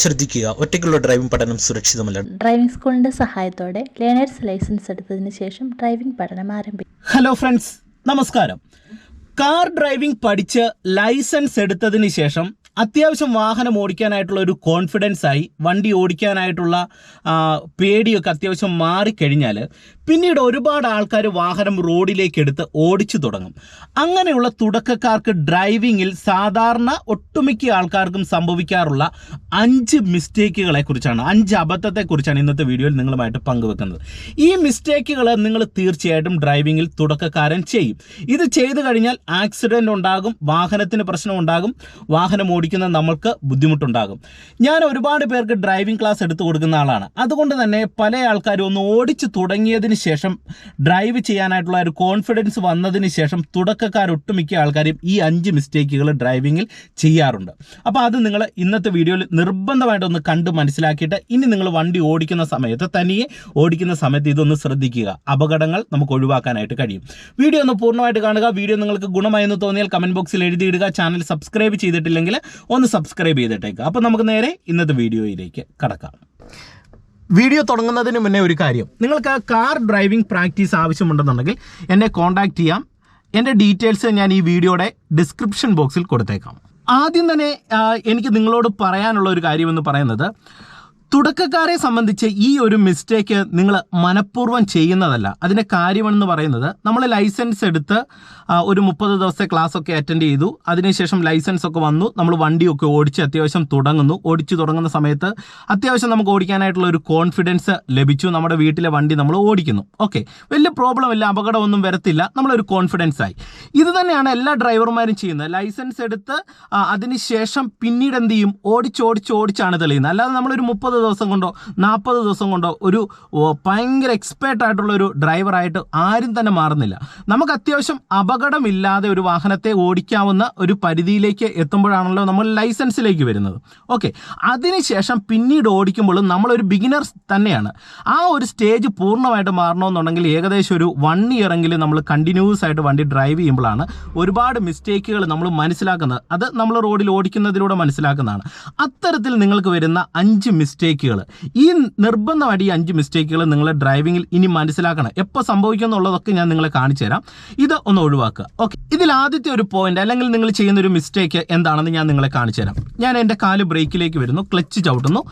ശ്രദ്ധിക്കുക. ഒറ്റയ്ക്കുള്ള ഡ്രൈവിംഗ് പഠനം സുരക്ഷിതമല്ല. ഡ്രൈവിംഗ് സ്കൂളിന്റെ സഹായത്തോടെ ലേണേഴ്സ് ലൈസൻസ് എടുത്തതിന് ശേഷം ഡ്രൈവിംഗ് പഠനം ആരംഭിക്കും ഹലോ ഫ്രണ്ട്സ് നമസ്കാരം. കാർ ഡ്രൈവിംഗ് പഠിച്ച് ലൈസൻസ് എടുത്തതിന് ശേഷം അത്യാവശ്യം വാഹനം ഓടിക്കാനായിട്ടുള്ള ഒരു കോൺഫിഡൻസ് ആയി വണ്ടി ഓടിക്കാനായിട്ടുള്ള പേടിയൊക്കെ അത്യാവശ്യം മാറിക്കഴിഞ്ഞാൽ പിന്നീട് ഒരുപാട് ആൾക്കാർ വാഹനം റോഡിലേക്ക് എടുത്ത് ഓടിച്ചു തുടങ്ങും. അങ്ങനെയുള്ള തുടക്കക്കാർക്ക് ഡ്രൈവിങ്ങിൽ സാധാരണ ഒട്ടുമിക്ക ആൾക്കാർക്കും സംഭവിക്കാറുള്ള അഞ്ച് മിസ്റ്റേക്കുകളെ കുറിച്ചാണ് അഞ്ച് അബദ്ധത്തെക്കുറിച്ചാണ് ഇന്നത്തെ വീഡിയോയിൽ നിങ്ങളുമായിട്ട് പങ്കുവെക്കുന്നത്. ഈ മിസ്റ്റേക്കുകൾ നിങ്ങൾ തീർച്ചയായിട്ടും ഡ്രൈവിങ്ങിൽ തുടക്കക്കാരൻ ചെയ്യും. ഇത് ചെയ്തു കഴിഞ്ഞാൽ ആക്സിഡന്റ് ഉണ്ടാകും വാഹനത്തിന് പ്രശ്നം ഉണ്ടാകും വാഹനം ഓടിക്കുന്ന നമ്മൾക്ക് ബുദ്ധിമുട്ടുണ്ടാകും. ഞാൻ ഒരുപാട് പേർക്ക് ഡ്രൈവിംഗ് ക്ലാസ് എടുത്തു കൊടുക്കുന്ന ആളാണ്. അതുകൊണ്ട് തന്നെ പല ആൾക്കാരും ഒന്ന് ഓടിച്ചു തുടങ്ങിയതിന് ശേഷം ഡ്രൈവ് ചെയ്യാനായിട്ടുള്ള ഒരു കോൺഫിഡൻസ് വന്നതിന് ശേഷം തുടക്കക്കാർ ഒട്ടുമിക്ക ആൾക്കാരും ഈ അഞ്ച് മിസ്റ്റേക്കുകൾ ഡ്രൈവിങ്ങിൽ ചെയ്യാറുണ്ട്. അപ്പോൾ അത് നിങ്ങൾ ഇന്നത്തെ വീഡിയോയിൽ നിർബന്ധമായിട്ട് ഒന്ന് കണ്ട് മനസ്സിലാക്കിയിട്ട് ഇനി നിങ്ങൾ വണ്ടി ഓടിക്കുന്ന സമയത്ത് തനിയെ ഓടിക്കുന്ന സമയത്ത് ഇതൊന്ന് ശ്രദ്ധിക്കുക. അപകടങ്ങൾ നമുക്ക് ഒഴിവാക്കാനായിട്ട് കഴിയും. വീഡിയോ ഒന്ന് പൂർണമായിട്ട് കാണുക. വീഡിയോ നിങ്ങൾക്ക് ഗുണമായെന്ന് തോന്നിയാൽ കമന്റ് ബോക്സിൽ എഴുതിയിടുക. ചാനൽ സബ്സ്ക്രൈബ് ചെയ്തിട്ടില്ലെങ്കിൽ ഒന്ന് സബ്സ്ക്രൈബ് ചെയ്തിട്ടേക്കുക അപ്പോൾ നമുക്ക് നേരെ ഇന്നത്തെ വീഡിയോയിലേക്ക് കടക്കാം. വീഡിയോ തുടങ്ങുന്നതിന് മുന്നേ ഒരു കാര്യം. നിങ്ങൾക്ക് കാർ ഡ്രൈവിംഗ് പ്രാക്ടീസ് ആവശ്യമുണ്ടെന്നുണ്ടെങ്കിൽ എന്നെ കോൺടാക്ട് ചെയ്യാം. എന്റെ ഡീറ്റെയിൽസ് ഞാൻ ഈ വീഡിയോയുടെ ഡിസ്ക്രിപ്ഷൻ ബോക്സിൽ കൊടുത്തേക്കാം. ആദ്യം തന്നെ എനിക്ക് നിങ്ങളോട് പറയാനുള്ള ഒരു കാര്യമെന്ന് പറയുന്നത് തുടക്കക്കാരെ സംബന്ധിച്ച് ഈ ഒരു മിസ്റ്റേക്ക് നിങ്ങൾ മനഃപൂർവം ചെയ്യുന്നതല്ല. അതിന്റെ കാര്യമെന്ന് പറയുന്നത് നമ്മൾ ലൈസൻസ് എടുത്ത് ഒരു മുപ്പത് ദിവസത്തെ ക്ലാസ് ഒക്കെ അറ്റൻഡ് ചെയ്തു. അതിനുശേഷം ലൈസൻസ് ഒക്കെ വന്നു. നമ്മൾ വണ്ടിയൊക്കെ ഓടിച്ച് അത്യാവശ്യം തുടങ്ങുന്നു. ഓടിച്ചു തുടങ്ങുന്ന സമയത്ത് അത്യാവശ്യം നമുക്ക് ഓടിക്കാനായിട്ടുള്ള ഒരു കോൺഫിഡൻസ് ലഭിച്ചു. നമ്മുടെ വീട്ടിലെ വണ്ടി നമ്മൾ ഓടിക്കുന്നു. ഓക്കെ വലിയ പ്രോബ്ലം ഇല്ല അപകടമൊന്നും വരത്തില്ല. നമ്മളൊരു കോൺഫിഡൻസ് ആയി. ഇത് തന്നെയാണ് എല്ലാ ഡ്രൈവർമാരും ചെയ്യുന്നത്. ലൈസൻസ് എടുത്ത് അതിനുശേഷം പിന്നീട് എന്ത് ചെയ്യും? ഓടിച്ചോടിച്ചോടിച്ചാണ് തെളിയുന്നത്. അല്ലാതെ നമ്മളൊരു മുപ്പത് ദിവസം കൊണ്ടോ നാൽപ്പത് ദിവസം കൊണ്ടോ ഒരു ഭയങ്കര എക്സ്പേർട്ട് ആയിട്ടുള്ള ഒരു ഡ്രൈവറായിട്ട് ആരും തന്നെ മാറുന്നില്ല. നമുക്ക് അത്യാവശ്യം അപകടമില്ലാതെ ഒരു വാഹനത്തെ ഓടിക്കാവുന്ന ഒരു പരിധിയിലേക്ക് എത്തുമ്പോഴാണല്ലോ നമ്മൾ ലൈസൻസിലേക്ക് വരുന്നത്. ഓക്കെ അതിനുശേഷം പിന്നീട് ഓടിക്കുമ്പോഴും നമ്മളൊരു ബിഗിനർ തന്നെയാണ്. ആ ഒരു സ്റ്റേജ് പൂർണമായിട്ട് മാറണമെന്നുണ്ടെങ്കിൽ ഏകദേശം ഒരു വൺ ഇയർ എങ്കിലും നമ്മൾ കണ്ടിന്യൂസ് ആയിട്ട് വണ്ടി ഡ്രൈവ് ചെയ്യുമ്പോഴാണ് ഒരുപാട് മിസ്റ്റേക്കുകൾ നമ്മൾ മനസ്സിലാക്കുന്നത്. അത് നമ്മൾ റോഡിൽ ഓടിക്കുന്നതിലൂടെ മനസ്സിലാക്കുന്നതാണ്. അത്തരത്തിൽ നിങ്ങൾക്ക് വരുന്ന അഞ്ച് മിസ്റ്റേക്കുകൾ ഈ നിർബന്ധമായിട്ട് ഈ അഞ്ച് മിസ്റ്റേക്കുകൾ നിങ്ങൾ ഡ്രൈവിംഗിൽ ഇനി മനസ്സിലാക്കണം. എപ്പോൾ സംഭവിക്കും എന്നുള്ളതൊക്കെ ഞാൻ നിങ്ങളെ കാണിച്ചു തരാം. ഇത് ഒന്ന് ഒഴിവാക്കുക. ഓക്കെ ഇതിൽ ആദ്യത്തെ ഒരു പോയിന്റ് അല്ലെങ്കിൽ നിങ്ങൾ ചെയ്യുന്ന ഒരു മിസ്റ്റേക്ക് എന്താണെന്ന് ഞാൻ നിങ്ങളെ കാണിച്ചു തരാം. ഞാൻ എന്റെ കാൽ ബ്രേക്കിലേക്ക് വരുന്നു. ക്ലച്ച് ചവിട്ടുന്നു.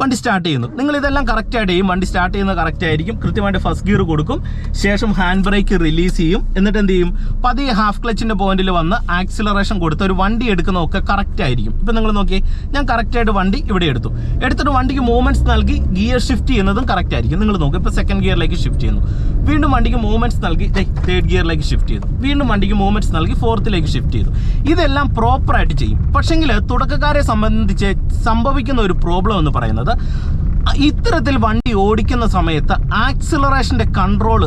വണ്ടി സ്റ്റാർട്ട് ചെയ്യുന്നു. നിങ്ങൾ ഇതെല്ലാം കറക്റ്റ് ആയിട്ട് ചെയ്യും. വണ്ടി സ്റ്റാർട്ട് ചെയ്യുന്നത് കറക്റ്റ് ആയിരിക്കും. കൃത്യമായിട്ട് ഫസ്റ്റ് ഗിയർ കൊടുക്കും. ശേഷം ഹാൻഡ് ബ്രേക്ക് റിലീസ് ചെയ്യും. എന്നിട്ട് എന്ത് ചെയ്യും? പതിയെ ഹാഫ് ക്ലച്ചിന്റെ പോയിന്റിൽ വന്ന് ആക്സിലറേഷൻ കൊടുത്ത് ഒരു വണ്ടി എടുക്കുന്നതൊക്കെ കറക്റ്റ് ആയിരിക്കും. ഇപ്പം നിങ്ങൾ നോക്കി ഞാൻ കറക്റ്റ് ആയിട്ട് വണ്ടി ഇവിടെ എടുത്തു. എടുത്തിട്ട് വണ്ടിക്ക് മൂവ്മെന്റ്സ് നൽകി ഗിയർ ഷിഫ്റ്റ് ചെയ്യുന്നതും കറക്റ്റ് ആയിരിക്കും. നിങ്ങൾ നോക്കും ഇപ്പോൾ സെക്കൻഡ് ഗിയറിലേക്ക് ഷിഫ്റ്റ് ചെയ്യുന്നു. വീണ്ടും വണ്ടിക്ക് മൂവ്മെന്റ്സ് നൽകി തേർഡ് ഗിയറിലേക്ക് ഷിഫ്റ്റ് ചെയ്തു വീണ്ടും വണ്ടിക്ക് മൂവ്മെന്റ്സ് നൽകി ഫോർത്തിലേക്ക് ഷിഫ്റ്റ് ചെയ്തു ഇതെല്ലാം പ്രോപ്പറായിട്ട് ചെയ്യും. പക്ഷേങ്കിൽ തുടക്കക്കാരെ സംബന്ധിച്ച് സംഭവിക്കുന്ന ഒരു പ്രോബ്ലം എന്ന് പറയുന്നത് ഇത്തരത്തിൽ വണ്ടി ഓടിക്കുന്ന സമയത്ത് ആക്സിലറേഷന്റെ കൺട്രോൾ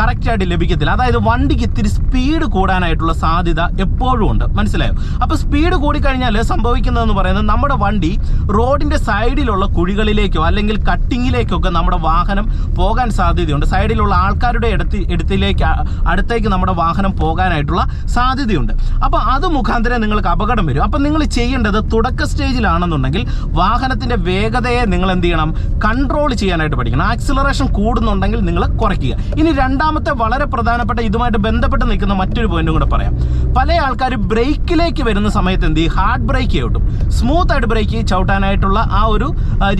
കറക്റ്റായിട്ട് ലഭിക്കത്തില്ല. അതായത് വണ്ടിക്ക് ഇത്തിരി സ്പീഡ് കൂടാനായിട്ടുള്ള സാധ്യത എപ്പോഴും ഉണ്ട്. മനസ്സിലായോ? അപ്പോൾ സ്പീഡ് കൂടിക്കഴിഞ്ഞാൽ സംഭവിക്കുന്നതെന്ന് പറയുന്നത് നമ്മുടെ വണ്ടി റോഡിന്റെ സൈഡിലുള്ള കുഴികളിലേക്കോ അല്ലെങ്കിൽ കട്ടിങ്ങിലേക്കൊക്കെ നമ്മുടെ വാഹനം പോകാൻ സാധ്യതയുണ്ട്. സൈഡിലുള്ള ആൾക്കാരുടെ ഇടത്ത് ഇടത്തിലേക്ക് അടുത്തേക്ക് നമ്മുടെ വാഹനം പോകാനായിട്ടുള്ള സാധ്യതയുണ്ട്. അപ്പോൾ അത് മുഖാന്തരം നിങ്ങൾക്ക് അപകടം വരും. അപ്പം നിങ്ങൾ ചെയ്യേണ്ടത് തുടക്ക സ്റ്റേജിലാണെന്നുണ്ടെങ്കിൽ വാഹനത്തിന്റെ വേഗതയെ നിങ്ങൾ എന്ത് ചെയ്യണം? കൺട്രോൾ ചെയ്യാനായിട്ട് പഠിക്കണം. ആക്സിലറേഷൻ കൂടുന്നുണ്ടെങ്കിൽ നിങ്ങൾ കുറയ്ക്കുക. ഇനി രണ്ടാമത്തെ വളരെ പ്രധാനപ്പെട്ട ഇതുമായിട്ട് ബന്ധപ്പെട്ട് നിൽക്കുന്ന മറ്റൊരു പോയിന്റും കൂടെ പറയാം. പല ആൾക്കാർ ബ്രേക്കിലേക്ക് വരുന്ന സമയത്ത് എന്ത് ചെയ്യും? ഹാർഡ് ബ്രേക്ക് ചവിട്ടും. സ്മൂത്ത് ആയിട്ട് ബ്രേക്ക് ചവിട്ടാനായിട്ടുള്ള ആ ഒരു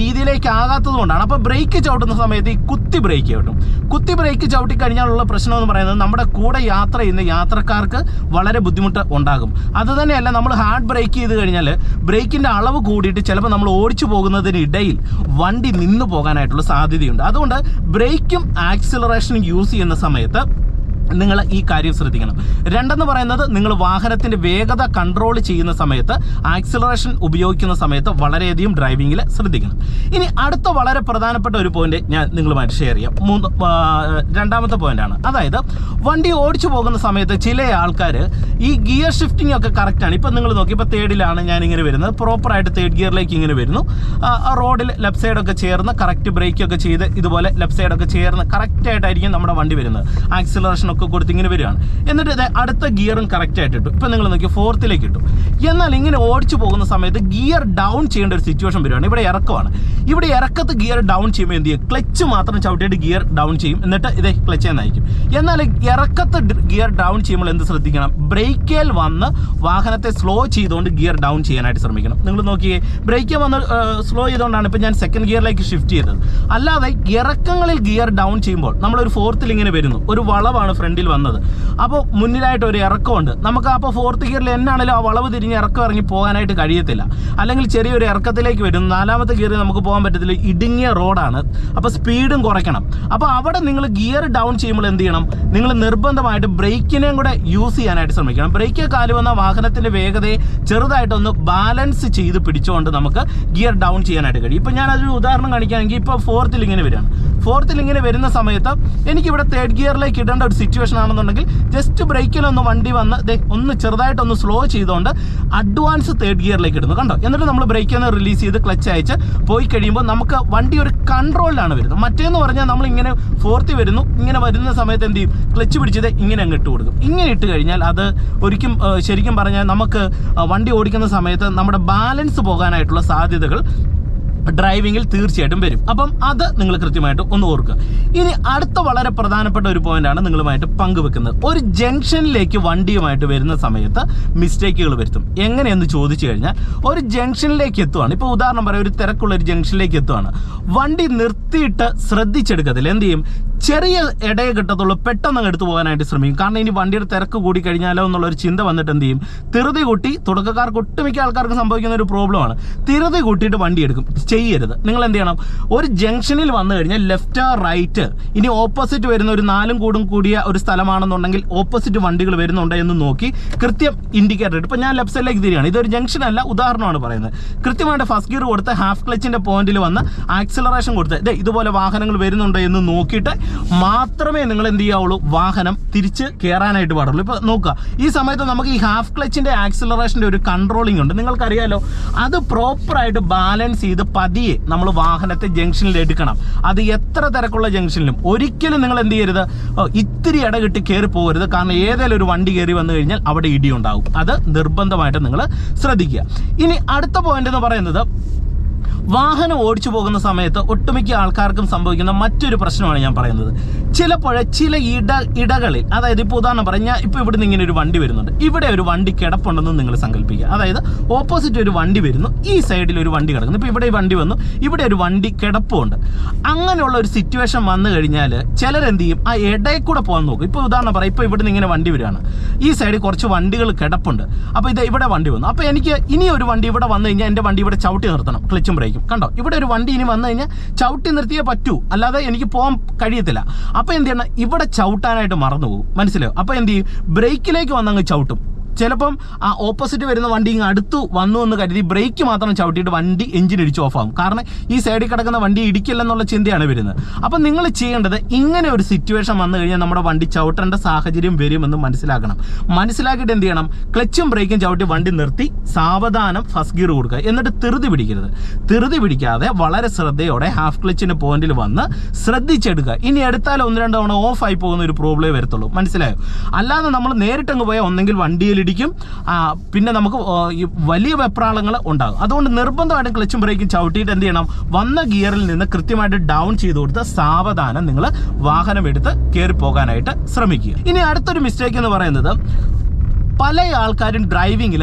രീതിയിലേക്ക് ആകാത്തത് കൊണ്ടാണ്. അപ്പോൾ ബ്രേക്ക് ചവിട്ടുന്ന സമയത്ത് ഈ കുത്തി ബ്രേക്ക് ചവിട്ടും. കുത്തി ബ്രേക്ക് ചവിട്ടി കഴിഞ്ഞാലുള്ള പ്രശ്നം എന്ന് പറയുന്നത് നമ്മുടെ കൂടെ യാത്ര ചെയ്യുന്ന യാത്രക്കാർക്ക് വളരെ ബുദ്ധിമുട്ട് ഉണ്ടാകും. അത് തന്നെയല്ല നമ്മൾ ഹാർഡ് ബ്രേക്ക് ചെയ്ത് കഴിഞ്ഞാൽ ബ്രേക്കിന്റെ അളവ് കൂടിയിട്ട് ചിലപ്പോൾ നമ്മൾ ഓടിച്ചു പോകുന്നതിനിടയിൽ വണ്ടി നിന്നു പോകാനായിട്ടുള്ള സാധ്യതയുണ്ട്. അതുകൊണ്ട് ബ്രേക്കും ആക്സിലറേഷനും യൂസ് ചെയ്യുന്ന സമയത്ത് നിങ്ങൾ ഈ കാര്യം ശ്രദ്ധിക്കണം. രണ്ടെന്ന് പറയുന്നത് നിങ്ങൾ വാഹനത്തിന്റെ വേഗത കൺട്രോൾ ചെയ്യുന്ന സമയത്ത് ആക്സിലറേഷൻ ഉപയോഗിക്കുന്ന സമയത്ത് വളരെയധികം ഡ്രൈവിങ്ങിൽ ശ്രദ്ധിക്കണം. ഇനി അടുത്ത വളരെ പ്രധാനപ്പെട്ട ഒരു പോയിന്റ് ഞാൻ നിങ്ങളുമായിട്ട് ഷെയർ ചെയ്യാം. മൂന്ന് രണ്ടാമത്തെ പോയിന്റാണ് അതായത് വണ്ടി ഓടിച്ചു പോകുന്ന സമയത്ത് ചില ആൾക്കാർ ഈ ഗിയർ ഷിഫ്റ്റിംഗ് ഒക്കെ കറക്റ്റാണ് ഇപ്പം നിങ്ങൾ നോക്കി ഇപ്പോൾ തേർഡിലാണ് ഞാൻ ഇങ്ങനെ വരുന്നത്. പ്രോപ്പറായിട്ട് തേർഡ് ഗിയറിലേക്ക് ഇങ്ങനെ വരുന്നു. റോഡിൽ ലെഫ്റ്റ് സൈഡൊക്കെ ചേർന്ന് കറക്റ്റ് ബ്രേക്കൊക്കെ ചെയ്ത് ഇതുപോലെ ലെഫ്റ്റ് സൈഡൊക്കെ ചേർന്ന് കറക്റ്റായിട്ടായിരിക്കും നമ്മുടെ വണ്ടി വരുന്നത്. ആക്സിലറേഷൻ ഒക്കെ കൊടുത്ത് ഇങ്ങനെ വരികയാണ്. എന്നിട്ട് അടുത്ത ഗിയറും കറക്റ്റ് ആയിട്ട് ഇട്ടു. ഇപ്പം നിങ്ങൾ നോക്കി ഫോർത്തിലേക്ക് ഇട്ടു. എന്നാൽ ഇങ്ങനെ ഓടിച്ചു പോകുന്ന സമയത്ത് ഗിയർ ഡൗൺ ചെയ്യേണ്ട ഒരു സിറ്റുവേഷൻ വരികയാണ്. ഇവിടെ ഇറക്കമാണ്. ഇവിടെ ഇറക്കത്ത് ഗിയർ ഡൗൺ ചെയ്യുമ്പോൾ എന്ത് ചെയ്യും? ക്ലച്ച് മാത്രം ചവിട്ടിയിട്ട് ഗിയർ ഡൗൺ ചെയ്യും. എന്നിട്ട് ഇതേ ക്ലച്ച് എന്നായിരിക്കും എന്നാൽ ഇറക്കത്ത് ഗിയർ ഡൗൺ ചെയ്യുമ്പോൾ എന്ത് ശ്രദ്ധിക്കണം? ബ്രേക്കേൽ വന്ന് വാഹനത്തെ സ്ലോ ചെയ്തുകൊണ്ട് ഗിയർ ഡൗൺ ചെയ്യാനായിട്ട് ശ്രമിക്കണം. നിങ്ങൾ നോക്കിയേ ബ്രേക്കിൽ വന്ന് സ്ലോ ചെയ്തുകൊണ്ടാണ് ഇപ്പം ഞാൻ സെക്കൻഡ് ഗിയറിലേക്ക് ഷിഫ്റ്റ് ചെയ്തത്. അല്ലാതെ ഇറക്കങ്ങളിൽ ഗിയർ ഡൗൺ ചെയ്യുമ്പോൾ നമ്മളൊരു ഫോർത്തിൽ ഇങ്ങനെ വരുന്നു. ഒരു വളവാണ് ഫ്രണ്ടിൽ വന്നത്. അപ്പോൾ മുന്നിലായിട്ട് ഒരു ഇറക്കമുണ്ട്. നമുക്ക് അപ്പോൾ ഫോർത്ത് ഗിയറിൽ എന്നാണേലും ആ വളവ് തിരിഞ്ഞ് ഇറക്കം ഇറങ്ങി പോകാനായിട്ട് കഴിയത്തില്ല. അല്ലെങ്കിൽ ചെറിയൊരു ഇറക്കത്തിലേക്ക് വരും. നാലാമത്തെ ഗിയറിൽ നമുക്ക് പോകാൻ പറ്റത്തില്ല. ഇടുങ്ങിയ റോഡാണ്. അപ്പോൾ സ്പീഡും കുറയ്ക്കണം. അപ്പോൾ അവിടെ നിങ്ങൾ ഗിയർ ഡൗൺ ചെയ്യുമ്പോൾ എന്ത് ചെയ്യണം? നിങ്ങൾ നിർബന്ധമായിട്ട് ബ്രേക്കിനെയും കൂടെ യൂസ് ചെയ്യാനായിട്ട് ശ്രമിക്കണം. ബ്രേക്ക് കാൽ വന്ന വാഹനത്തിന്റെ വേഗതയെ ചെറുതായിട്ടൊന്ന് ബാലൻസ് ചെയ്ത് പിടിച്ചുകൊണ്ട് നമുക്ക് ഗിയർ ഡൗൺ ചെയ്യാനായിട്ട് കഴിയും. ഇപ്പോൾ ഞാനതൊരു ഉദാഹരണം കാണിക്കുകയാണെങ്കിൽ ഇപ്പോൾ ഫോർത്തിൽ ഇങ്ങനെ വരികയാണ്. ഫോർത്തിൽ ഇങ്ങനെ വരുന്ന സമയത്ത് എനിക്കിവിടെ തേർഡ് ഗിയറിലേക്ക് ഇടേണ്ട ഒരു സിറ്റുവേഷൻ ആണെന്നുണ്ടെങ്കിൽ ജസ്റ്റ് ബ്രേക്കിലൊന്ന് വണ്ടി വന്ന് ഒന്ന് ചെറുതായിട്ടൊന്ന് സ്ലോ ചെയ്തുകൊണ്ട് അഡ്വാൻസ് തേർഡ് ഗിയറിലേക്ക് ഇടുന്നു. കണ്ടോ? എന്നിട്ട് നമ്മൾ ബ്രേക്കിൽ നിന്ന് റിലീസ് ചെയ്ത് ക്ലച്ച് അയച്ച് പോയി കഴിയുമ്പോൾ നമുക്ക് വണ്ടി ഒരു കൺട്രോളിലാണ് വരുന്നത്. മറ്റേന്ന് പറഞ്ഞാൽ നമ്മൾ ഇങ്ങനെ ഫോർത്തിൽ വരുന്നു. ഇങ്ങനെ വരുന്ന സമയത്ത് എന്ത് ചെയ്യും? ക്ലച്ച് പിടിച്ചത് ഇങ്ങനെ അങ്ങ് ഇട്ട് കൊടുക്കും. ഇങ്ങനെ ഇട്ട് കഴിഞ്ഞാൽ അത് ഒരിക്കലും ശരിക്കും പറഞ്ഞാൽ നമുക്ക് വണ്ടി ഓടിക്കുന്ന സമയത്ത് നമ്മുടെ ബാലൻസ് പോകാനായിട്ടുള്ള സാധ്യതകൾ ഡ്രൈവിങ്ങിൽ തീർച്ചയായിട്ടും വരും. അപ്പം അത് നിങ്ങൾ കൃത്യമായിട്ട് ഒന്ന് ഓർക്കുക. ഇനി അടുത്ത വളരെ പ്രധാനപ്പെട്ട ഒരു പോയിന്റാണ് നിങ്ങളുമായിട്ട് പങ്കുവെക്കുന്നത്. ഒരു ജംഗ്ഷനിലേക്ക് വണ്ടിയുമായിട്ട് വരുന്ന സമയത്ത് മിസ്റ്റേക്കുകൾ വരുത്തും. എങ്ങനെയെന്ന് ചോദിച്ചു കഴിഞ്ഞാൽ ഒരു ജംഗ്ഷനിലേക്ക് എത്തുവാണ്. ഇപ്പോൾ ഉദാഹരണം പറയാം ഒരു തിരക്കുള്ള ഒരു ജംഗ്ഷനിലേക്ക് എത്തുവാണ്. വണ്ടി നിർത്തിയിട്ട് ശ്രദ്ധിച്ചെടുക്കത്തില്ല എന്ത് ചെയ്യും? ചെറിയ ഇടയെ കിട്ടത്തുള്ളൂ. പെട്ടെന്ന് എടുത്തു പോകാനായിട്ട് ശ്രമിക്കും. കാരണം ഇനി വണ്ടിയുടെ തിരക്ക് കൂടി കഴിഞ്ഞാലോ എന്നുള്ള ഒരു ചിന്ത വന്നിട്ട് എന്ത് ചെയ്യും? തിരുതി കൂട്ടി തുടക്കക്കാർക്ക് ഒട്ടുമിക്ക ആൾക്കാർക്ക് സംഭവിക്കുന്ന ഒരു പ്രോബ്ലമാണ് തിരുതി കൂട്ടിയിട്ട് വണ്ടി എടുക്കും. ചെയ്യരുത്. നിങ്ങൾ എന്ത് ചെയ്യണം ഒരു ജംഗ്ഷനിൽ വന്നു കഴിഞ്ഞാൽ ലെഫ്റ്റ് റൈറ്റ് ഇനി ഓപ്പോസിറ്റ് വരുന്ന ഒരു നാലും കൂടും കൂടിയ ഒരു സ്ഥലമാണെന്നുണ്ടെങ്കിൽ ഓപ്പോസിറ്റ് വണ്ടികൾ വരുന്നുണ്ടോ എന്ന് നോക്കി കൃത്യം ഇൻഡിക്കേറ്റർ ഇപ്പം ഞാൻ ലെഫ്റ്റ് സൈഡിലേക്ക് തിരിയാണ്. ഇതൊരു ജംഗ്ഷൻ അല്ല ഉദാഹരണമാണ് പറയുന്നത്. കൃത്യമായിട്ട് ഫസ്റ്റ് ഗിയർ കൊടുത്ത് ഹാഫ് ക്ലച്ചിന്റെ പോയിന്റിൽ വന്ന് ആക്സിലറേഷൻ കൊടുത്ത് ഇതേ ഇതുപോലെ വാഹനങ്ങൾ വരുന്നുണ്ടോ എന്ന് നോക്കിയിട്ട് മാത്രമേ നിങ്ങൾ എന്ത് ചെയ്യാവുള്ളൂ? വാഹനം തിരിച്ച് കയറാനായിട്ട് പാടുള്ളൂ. ഇപ്പോൾ നോക്കുക. ഈ സമയത്ത് നമുക്ക് ഈ ഹാഫ് ക്ലച്ചിന്റെ ആക്സിലറേഷന്റെ ഒരു കൺട്രോളിംഗ് ഉണ്ട്. നിങ്ങൾക്കറിയാലോ? അത് പ്രോപ്പറായിട്ട് ബാലൻസ് ചെയ്ത് പതിയെ നമ്മൾ വാഹനത്തെ ജംഗ്ഷനിൽ എടുക്കണം. അത് എത്ര തിരക്കുള്ള ജംഗ്ഷനിലും ഒരിക്കലും നിങ്ങൾ എന്ത് ചെയ്യരുത്. ഇത്തിരി ഇടകിട്ടി കയറി പോകരുത്. കാരണം ഏതെങ്കിലും ഒരു വണ്ടി കയറി വന്നു കഴിഞ്ഞാൽ അവിടെ ഇടി ഉണ്ടാകും അത് നിർബന്ധമായിട്ട് നിങ്ങൾ ശ്രദ്ധിക്കുക. ഇനി അടുത്ത പോയിന്റ് എന്ന് പറയുന്നത് വാഹനം ഓടിച്ചു പോകുന്ന സമയത്ത് ഒട്ടുമിക്ക ആൾക്കാർക്കും സംഭവിക്കുന്ന മറ്റൊരു പ്രശ്നമാണ് ഞാൻ പറയുന്നത്. ചിലപ്പോൾ ചില ഇട ഇടകളിൽ അതായത് ഇപ്പോൾ ഉദാഹരണം പറഞ്ഞാൽ ഇപ്പോൾ ഇവിടുന്ന് ഇങ്ങനെ ഒരു വണ്ടി വരുന്നുണ്ട്. ഇവിടെ ഒരു വണ്ടി കിടപ്പുണ്ടെന്ന് നിങ്ങൾ സങ്കല്പിക്കുക. അതായത് ഓപ്പോസിറ്റ് ഒരു വണ്ടി വരുന്നു ഈ സൈഡിൽ ഒരു വണ്ടി കിടക്കുന്നു. ഇപ്പോൾ ഇവിടെ വണ്ടി വന്നു ഇവിടെ ഒരു വണ്ടി കിടപ്പുണ്ട്. അങ്ങനെയുള്ള ഒരു സിറ്റുവേഷൻ വന്നു കഴിഞ്ഞാൽ ചിലരെന്ത് ചെയ്യും? ആ ഇടയിൽ കൂടെ പോകാൻ നോക്കും. ഇപ്പോൾ ഉദാഹരണം പറയാം ഇപ്പോൾ ഇവിടുന്ന് ഇങ്ങനെ വണ്ടി വരികയാണ്. ഈ സൈഡിൽ കുറച്ച് വണ്ടികൾ കിടപ്പുണ്ട്. അപ്പോൾ ഇത് ഇവിടെ വണ്ടി വന്നു. അപ്പോൾ എനിക്ക് ഇനി ഒരു വണ്ടി ഇവിടെ വന്നു കഴിഞ്ഞാൽ എന്റെ വണ്ടി ഇവിടെ ചവിട്ടി നിർത്തണം. ക്ലച്ചും ബ്രേക്കും. കണ്ടോ? ഇവിടെ ഒരു വണ്ടി ഇനി വന്നു കഴിഞ്ഞാൽ ചവിട്ടി നിർത്തിയേ പറ്റൂ. അല്ലാതെ എനിക്ക് പോകാൻ കഴിയത്തില്ല. അപ്പോൾ എന്ത് ചെയ്യണം? ഇവിടെ ചവിട്ടാനായിട്ട് മറന്നു പോകും മനസ്സിലായോ? അപ്പോൾ എന്ത് ചെയ്യും? ബ്രേക്കിലേക്ക് വന്നങ്ങ് ചവിട്ടും. ചിലപ്പം ആ ഓപ്പോസിറ്റ് വരുന്ന വണ്ടി ഇങ്ങ് അടുത്ത് വന്നു എന്ന് കരുതി ബ്രേക്ക് മാത്രം ചവിട്ടിയിട്ട് വണ്ടി എഞ്ചിൻ ഇടിച്ച് ഓഫാകും കാരണം ഈ സൈഡിൽ കിടക്കുന്ന വണ്ടി ഇടിക്കില്ലെന്നുള്ള ചിന്തയാണ് വരുന്നത്. അപ്പം നിങ്ങൾ ചെയ്യേണ്ടത് ഇങ്ങനെ ഒരു സിറ്റുവേഷൻ വന്നു കഴിഞ്ഞാൽ നമ്മുടെ വണ്ടി ചവിട്ടേണ്ട സാഹചര്യം വരുമെന്ന് മനസ്സിലാക്കണം. മനസ്സിലാക്കിയിട്ട് എന്ത് ചെയ്യണം? ക്ലച്ചും ബ്രേക്കും ചവിട്ടി വണ്ടി നിർത്തി സാവധാനം ഫസ്റ്റ് ഗിയർ കൊടുക്കുക. എന്നിട്ട് തെറുതി പിടിക്കരുത്. തെറുതി പിടിക്കാതെ വളരെ ശ്രദ്ധയോടെ ഹാഫ് ക്ലച്ചിന്റെ പോയിന്റിൽ വന്ന് ശ്രദ്ധിച്ചെടുക്കുക. ഇനി എടുത്താൽ ഒന്ന് രണ്ട് തവണ ഓഫ് ആയി പോകുന്ന ഒരു പ്രോബ്ലമേ വരത്തുള്ളൂ. മനസ്സിലായോ? അല്ലാതെ നമ്മൾ നേരിട്ടങ്ങ് പോയാൽ ഒന്നെങ്കിൽ വണ്ടിയിൽ ഇടിക്കും പിന്നെ നമുക്ക് ഈ വലിയ വെപ്രാളങ്ങൾ ഉണ്ടാകും. അതുകൊണ്ട് നിർബന്ധമായിട്ടും ക്ലച്ചും ബ്രേക്കും ചവിട്ടിയിട്ട് എന്ത് ചെയ്യണം? വന്ന ഗിയറിൽ നിന്ന് കൃത്യമായിട്ട് ഡൗൺ ചെയ്ത് കൊടുത്ത് സാവധാനം നിങ്ങൾ വാഹനം എടുത്ത് കയറി പോകാനായിട്ട് ശ്രമിക്കുക. ഇനി അടുത്തൊരു മിസ്റ്റേക്ക് എന്ന് പറയുന്നത് പല ആൾക്കാരും ഡ്രൈവിങ്ങിൽ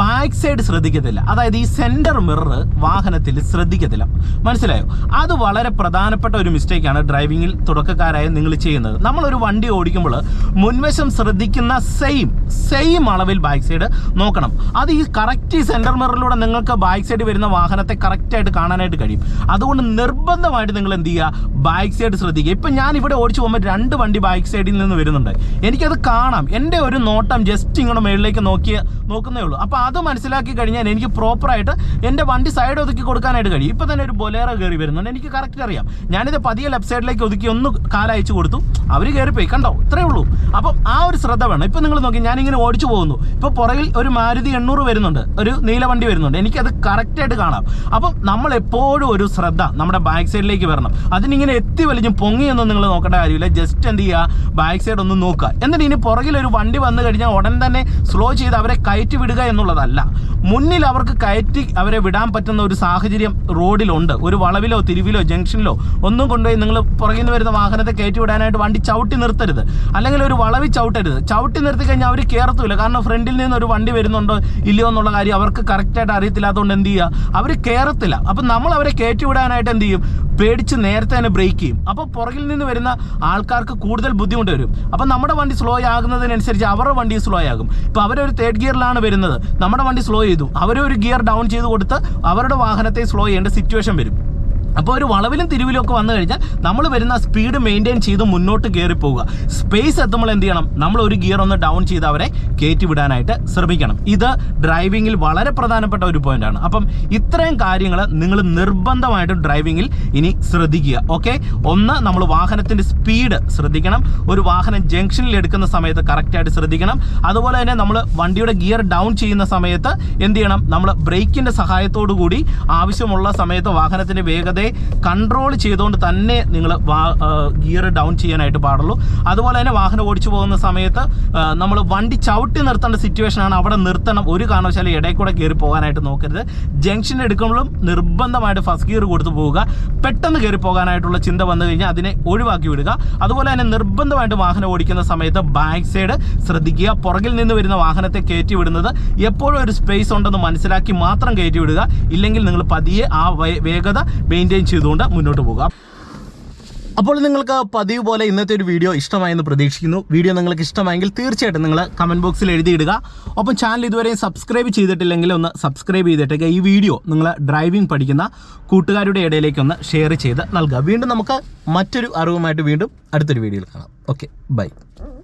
ബാക്ക് സൈഡ് ശ്രദ്ധിക്കത്തില്ല. അതായത് ഈ സെന്റർ മിറർ വാഹനത്തിൽ ശ്രദ്ധിക്കത്തില്ല. മനസ്സിലായോ? അത് വളരെ പ്രധാനപ്പെട്ട ഒരു മിസ്റ്റേക്കാണ് ഡ്രൈവിങ്ങിൽ തുടക്കക്കാരായ നിങ്ങൾ ചെയ്യുന്നത്. നമ്മളൊരു വണ്ടി ഓടിക്കുമ്പോൾ മുൻവശം ശ്രദ്ധിക്കുന്ന സെയിം സെയിം അളവിൽ ബാക്ക് സൈഡ് നോക്കണം. അത് ഈ കറക്റ്റ് സെന്റർ മിററിലൂടെ നിങ്ങൾക്ക് ബാക്ക് സൈഡ് വരുന്ന വാഹനത്തെ കറക്റ്റായിട്ട് കാണാനായിട്ട് കഴിയും. അതുകൊണ്ട് നിർബന്ധമായിട്ട് നിങ്ങൾ എന്ത് ചെയ്യുക? ബാക്ക് സൈഡ് ശ്രദ്ധിക്കുക. ഇപ്പം ഞാൻ ഇവിടെ ഓടിച്ചു പോകുമ്പോൾ രണ്ട് വണ്ടി ബാക്ക് സൈഡിൽ നിന്ന് വരുന്നുണ്ട്. എനിക്കത് കാണാം. എന്റെ ഒരു നോട്ടം ജസ്റ്റ് ഇങ്ങനെ മേളിലേക്ക് നോക്കിയ നോക്കുന്നേ ഉള്ളൂ. അപ്പോൾ അത് മനസ്സിലാക്കി കഴിഞ്ഞാൽ എനിക്ക് പ്രോപ്പറായിട്ട് എന്റെ വണ്ടി സൈഡ് ഒതുക്കി കൊടുക്കാനായിട്ട് കഴിയും. ഇപ്പം തന്നെ ഒരു ബൊലേറോ കയറി വരുന്നുണ്ട്. എനിക്ക് കറക്റ്റ് അറിയാം. ഞാനിത് പതിയെ ലെഫ്റ്റ് സൈഡിലേക്ക് ഒതുക്കി ഒന്ന് കാലയച്ചു കൊടുത്തു. അവർ കയറിപ്പോയി കണ്ടോ? ഇത്രയേ ഉള്ളൂ. അപ്പം ആ ഒരു ശ്രദ്ധ വേണം. ഇപ്പം നിങ്ങൾ നോക്കി ഞാനിങ്ങനെ ഓടിച്ചു പോകുന്നു. ഇപ്പോൾ പുറകിൽ ഒരു മാരുതി എണ്ണൂറ് വരുന്നുണ്ട്. ഒരു നീല വണ്ടി വരുന്നുണ്ട്. എനിക്കത് കറക്റ്റായിട്ട് കാണാം. അപ്പം നമ്മൾ എപ്പോഴും ഒരു ശ്രദ്ധ നമ്മുടെ ബാക്ക് സൈഡിലേക്ക് വരണം. അതിനിങ്ങനെ എത്തി വലിഞ്ഞും പൊങ്ങിയൊന്നും നിങ്ങൾ നോക്കേണ്ട കാര്യമില്ല. ജസ്റ്റ് എന്ത് ചെയ്യുക ബാക്ക് സൈഡ് ഒന്ന് നോക്കുക. എന്നിട്ട് ഇനി പുറകിൽ ഒരു വണ്ടി വന്നു കഴിഞ്ഞാൽ ഉടൻ തന്നെ സ്ലോ ചെയ്ത് അവരെ കയറ്റി വിടുക എന്നുള്ളതല്ല മുന്നിൽ അവർക്ക് കയറ്റി അവരെ വിടാൻ പറ്റുന്ന ഒരു സാഹചര്യം റോഡിലുണ്ട്. ഒരു വളവിലോ തിരിവിലോ ജംഗ്ഷനിലോ ഒന്നും കൊണ്ടുപോയി നിങ്ങൾ പുറകിൽ നിന്ന് വരുന്ന വാഹനത്തെ കയറ്റി വിടാനായിട്ട് വണ്ടി ചവിട്ടി നിർത്തരുത്. അല്ലെങ്കിൽ ഒരു വളവി ചവിട്ടരുത്. ചവിട്ടി നിർത്തി കഴിഞ്ഞാൽ അവർ കയറത്തുമില്ല കാരണം ഫ്രണ്ടിൽ നിന്ന് ഒരു വണ്ടി വരുന്നുണ്ടോ ഇല്ലയോ എന്നുള്ള കാര്യം അവർക്ക് കറക്റ്റായിട്ട് അറിയത്തില്ലാത്തതുകൊണ്ട് എന്ത് ചെയ്യുക? അവർ കയറത്തില്ല അപ്പം നമ്മൾ അവരെ കയറ്റി വിടാനായിട്ട് എന്ത് ചെയ്യും? പേടിച്ച് നേരത്തെ തന്നെ ബ്രേക്ക് ചെയ്യും. അപ്പോൾ പുറകിൽ നിന്ന് വരുന്ന ആൾക്കാർക്ക് കൂടുതൽ ബുദ്ധിമുട്ട് വരും. അപ്പോൾ നമ്മുടെ വണ്ടി സ്ലോ ആകുന്നതിനനുസരിച്ച് അവരുടെ വണ്ടി സ്ലോ ആകും. ഇപ്പോൾ അവരൊരു തേർഡ് ഗിയറിലാണ് വരുന്നത്. നമ്മുടെ വണ്ടി സ്ലോ ചെയ്തു. അവരൊരു ഗിയർ ഡൗൺ ചെയ്ത് കൊടുത്ത് അവരുടെ വാഹനത്തെ സ്ലോ ചെയ്യേണ്ട സിറ്റുവേഷൻ വരും. അപ്പോൾ ഒരു വളവിലും തിരിവിലും ഒക്കെ വന്നു കഴിഞ്ഞാൽ നമ്മൾ വരുന്ന സ്പീഡ് മെയിന്റെയിൻ ചെയ്ത് മുന്നോട്ട് കയറി പോവുക. സ്പേസ് എത്തുമ്പോൾ എന്ത് ചെയ്യണം? നമ്മൾ ഒരു ഗിയർ ഒന്ന് ഡൗൺ ചെയ്ത് അവരെ കയറ്റി വിടാനായിട്ട് ശ്രമിക്കണം. ഇത് ഡ്രൈവിങ്ങിൽ വളരെ പ്രധാനപ്പെട്ട ഒരു പോയിന്റാണ് അപ്പം ഇത്രയും കാര്യങ്ങൾ നിങ്ങൾ നിർബന്ധമായിട്ടും ഡ്രൈവിങ്ങിൽ ഇനി ശ്രദ്ധിക്കുക. ഓക്കെ ഒന്ന് നമ്മൾ വാഹനത്തിന്റെ സ്പീഡ് ശ്രദ്ധിക്കണം. ഒരു വാഹനം ജംഗ്ഷനിൽ എടുക്കുന്ന സമയത്ത് കറക്റ്റായിട്ട് ശ്രദ്ധിക്കണം. അതുപോലെ തന്നെ നമ്മൾ വണ്ടിയുടെ ഗിയർ ഡൗൺ ചെയ്യുന്ന സമയത്ത് എന്ത് ചെയ്യണം? നമ്മൾ ബ്രേക്കിന്റെ സഹായത്തോടു കൂടി ആവശ്യമുള്ള സമയത്ത് വാഹനത്തിന്റെ വേഗതയെ കൺട്രോൾ ചെയ്തുകൊണ്ട് തന്നെ നിങ്ങൾ ഗിയർ ഡൗൺ ചെയ്യാനായിട്ട് പാടുള്ളൂ. അതുപോലെ തന്നെ വാഹനം ഓടിച്ചു പോകുന്ന സമയത്ത് നമ്മൾ വണ്ടി ചവിട്ടി നിർത്തേണ്ട സിറ്റുവേഷനാണ് അവിടെ നിർത്തണം. ഒരു കാരണവശാലും ഇടയിൽ കൂടെ കയറി പോകാനായിട്ട് നോക്കരുത്. ജംഗ്ഷൻ എടുക്കുമ്പോഴും നിർബന്ധമായിട്ട് ഫസ്റ്റ് ഗിയർ കൊടുത്തു പോവുക. പെട്ടെന്ന് കയറി പോകാനായിട്ടുള്ള ചിന്ത വന്നു കഴിഞ്ഞാൽ അതിനെ ഒഴിവാക്കി വിടുക. അതുപോലെ തന്നെ നിർബന്ധമായിട്ട് വാഹനം ഓടിക്കുന്ന സമയത്ത് ബാക്ക് സൈഡ് ശ്രദ്ധിക്കുക. പുറകിൽ നിന്ന് വരുന്ന വാഹനത്തെ കയറ്റി വിടുന്നത് എപ്പോഴും ഒരു സ്പേസ് ഉണ്ടെന്ന് മനസ്സിലാക്കി മാത്രം കയറ്റി വിടുക. ഇല്ലെങ്കിൽ നിങ്ങൾ പതിയെ ആ വേഗത മെയിന്റെയിൻ ചെയ്തുകൊണ്ട് മുന്നോട്ട് പോകാം. അപ്പോൾ നിങ്ങൾക്ക് പതിവ് പോലെ ഇന്നത്തെ ഒരു വീഡിയോ ഇഷ്ടമായെന്ന് പ്രതീക്ഷിക്കുന്നു. വീഡിയോ നിങ്ങൾക്ക് ഇഷ്ടമായെങ്കിൽ തീർച്ചയായിട്ടും നിങ്ങൾ കമന്റ് ബോക്സിൽ എഴുതിയിടുക. ഒപ്പം ചാനൽ ഇതുവരെയും സബ്സ്ക്രൈബ് ചെയ്തിട്ടില്ലെങ്കിൽ ഒന്ന് സബ്സ്ക്രൈബ് ചെയ്തിട്ടേക്ക് ഈ വീഡിയോ നിങ്ങൾ ഡ്രൈവിംഗ് പഠിക്കുന്ന കൂട്ടുകാരുടെ ഇടയിലേക്ക് ഒന്ന് ഷെയർ ചെയ്ത് നൽകുക. വീണ്ടും നമുക്ക് മറ്റൊരു അറിവുമായിട്ട് വീണ്ടും അടുത്തൊരു വീഡിയോയിൽ കാണാം. Okay bye